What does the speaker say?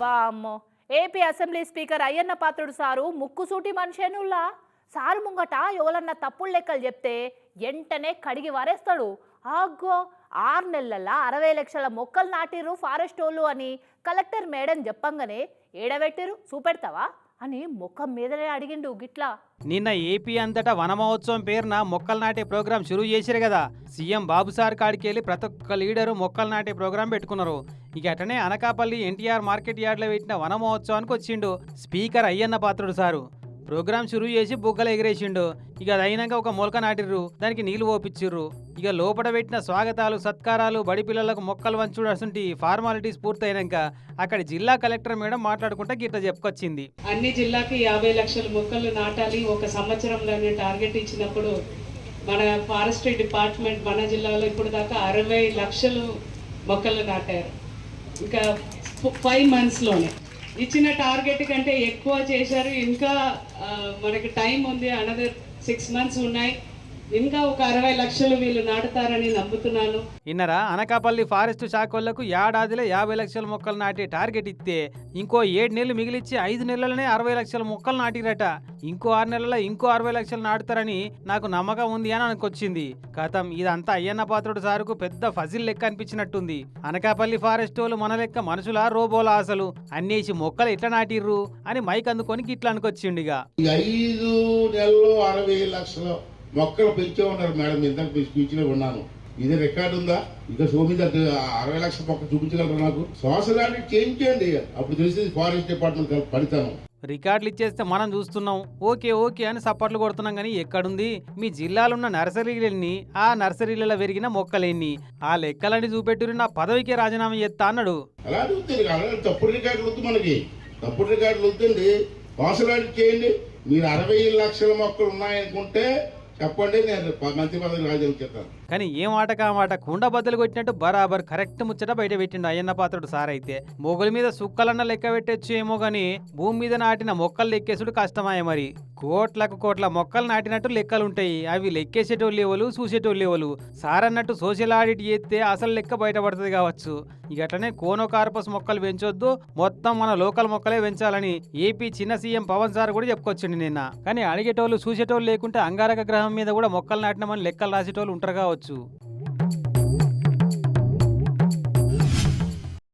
వామ్మో. AP assembly speaker Ayyanna Patrudu sir ముక్కుసూటి మనిషేనుల్లా. Sir ముంగట ఎవరన్నా తప్పుడు లెక్కలు చెప్తే ఎంటనే కడిగి వారేస్తాడు. ఆగ్గో ఆరు నెలల అరవై లక్షల మొక్కలు నాటిర్రు ఫారెస్ట్ వాళ్ళు అని కలెక్టర్ మేడం చెప్పంగానే ఏడబెట్టిరు చూపెడతావా? అని ముఖం మీదనే అడిగిండు గిట్లా. నిన్న ఏపీ అంతటా వన మహోత్సవం పేరున మొక్కలు నాటే ప్రోగ్రాం షురూ చేసిరు కదా. సీఎం బాబు సార్ కాడికి వెళ్ళి ప్రతి ఒక్క లీడరు మొక్కలు నాటే ప్రోగ్రాం పెట్టుకున్నారు. ఇక అటనే అనకాపల్లి ఎన్టీఆర్ మార్కెట్ యార్డ్లో పెట్టిన వన మహోత్సవానికి వచ్చిండు speaker Ayyanna Patrudu sir. Program షురూ చేసి బుగ్గలు ఎగిరేసిండు. ఇక అది అయినాక ఒక మొలక నాటిర్రు. దానికి నీళ్ళు పోపిచ్చిర్రు. ఇక లోపల పెట్టిన స్వాగతాలు సత్కారాలు బడి పిల్లలకు మొక్కలు వంచుడు అసంటి ఫార్మాలిటీస్ పూర్తయినాక అక్కడ జిల్లా కలెక్టర్ మేడం మాట్లాడుకుంటా గిట్ట చెప్పుకొచ్చింది. అన్ని జిల్లాకి యాభై లక్షల మొక్కలు నాటాలి ఒక సంవత్సరంలోనే టార్గెట్ ఇచ్చినప్పుడు మన ఫారెస్ట్రీ డిపార్ట్మెంట్ మన జిల్లాలో ఇప్పుడు దాకా అరవై లక్షలు మొక్కలు నాటారు. ఇంకా ఫైవ్ మంత్స్లోనే. ఇచ్చిన టార్గెట్ కంటే ఎక్కువ చేశారు. ఇంకా మనకి టైం ఉంది. అనదర్ సిక్స్ మంత్స్ ఉన్నాయి. ఇంకా ఒక అరవై లక్షలు వీళ్ళు నాటుతారని నమ్ముతున్నాను. ఇన్నరా అనకాపల్లి ఫారెస్ట్ శాఖ వాళ్ళకు ఏడాదిలో యాభై లక్షల మొక్కలు నాటే టార్గెట్ ఇస్తే ఇంకో ఏడు నెలలు మిగిలిచ్చి ఐదు నెలలనే అరవై లక్షల మొక్కలు నాటిరట. ఇంకో ఆరు నెలల ఇంకో అరవై లక్షలు నాటుతారని నాకు నమ్మకం ఉంది అని అనుకొచ్చింది. కథం ఇదంతా అయ్యన్న పాత్రుడు సారుకు పెద్ద ఫజిల్ లెక్క అనిపించినట్టుంది. అనకాపల్లి ఫారెస్ట్ వాళ్ళు మన లెక్క మనుషులా రోబోలా అసలు? అన్నేసి మొక్కలు ఎట్లా నాటిర్రు? అని మైక్ అందుకొని గిట్లా అనుకొచ్చిండిగా ఈ ఐదు నెలల్లో అరవై లక్షల. మొక్కలు పెంచే ఉన్నారు మేడం ఇంత స్పీచ్లో ఉన్నాను ఇదే రికార్డు ఉందా? ఇంకా షో మీద అరవై లక్షల మొక్క చూపించగలరా నాకు? శ్వాసరాన్ని చేంజ్ చేయండి అప్పుడు తెలిసింది ఫారెస్ట్ డిపార్ట్మెంట్ పనితనం. రికార్డులు ఇచ్చేస్తే మనం చూస్తున్నాం. ఓకే ఓకే అని సప్పట్లు కొడుతున్నాం కానీ ఎక్కడుంది? మీ జిల్లాలో ఉన్న నర్సరీలన్నీ ఆ నర్సరీలలో పెరిగిన మొక్కలెన్ని? ఆ లెక్కలన్నీ చూపెట్టురు నా పదవికే రాజీనామా చేస్తా అన్నాడు. అలా తప్పుడు రికార్డులు వద్దు మనకి. తప్పుడు రికార్డులు వద్దండి. చేయండి. మీరు అరవై లక్షల మొక్కలు ఉన్నాయనుకుంటే చెప్పండి నేను మంత్రి పదవి కానీ ఏం మాట? కుండ బద్దలు కొట్టినట్టు బరాబర్ కరెక్ట్ ముచ్చట బయట పెట్టిండు అయ్యన్న పాత్రుడు సార్ అయితే. మొగుల మీద సుక్కలన్న లెక్క పెట్టచ్చు ఏమో గాని భూమి మీద నాటిన మొక్కలు లెక్కేసుడు కష్టమాయ మరి. కోట్లకు కోట్ల మొక్కలు నాటినట్టు లెక్కలు ఉంటాయి అవి లెక్కేసేటోళ్ళు ఎవరు చూసేటోళ్ళు ఎవరు సార్ అన్నట్టు సోషల్ ఆడిట్ చేస్తే అసలు లెక్క బయటపడుతుంది కావచ్చు. ఇక అట్లనే కోనోకార్పస్ మొక్కలు పెంచొద్దు. మొత్తం మన లోకల్ మొక్కలే పెంచాలని ఏపీ చిన్న సీఎం పవన్ సార్ కూడా చెప్పుకొచ్చిండు నిన్న. కానీ అడిగేటోళ్ళు చూసేటోళ్ళు లేకుంటే అంగారక గ్రహం మీద కూడా మొక్కలు నాటినామని లెక్కలు రాసేటోళ్ళు ఉంటారు కావచ్చు.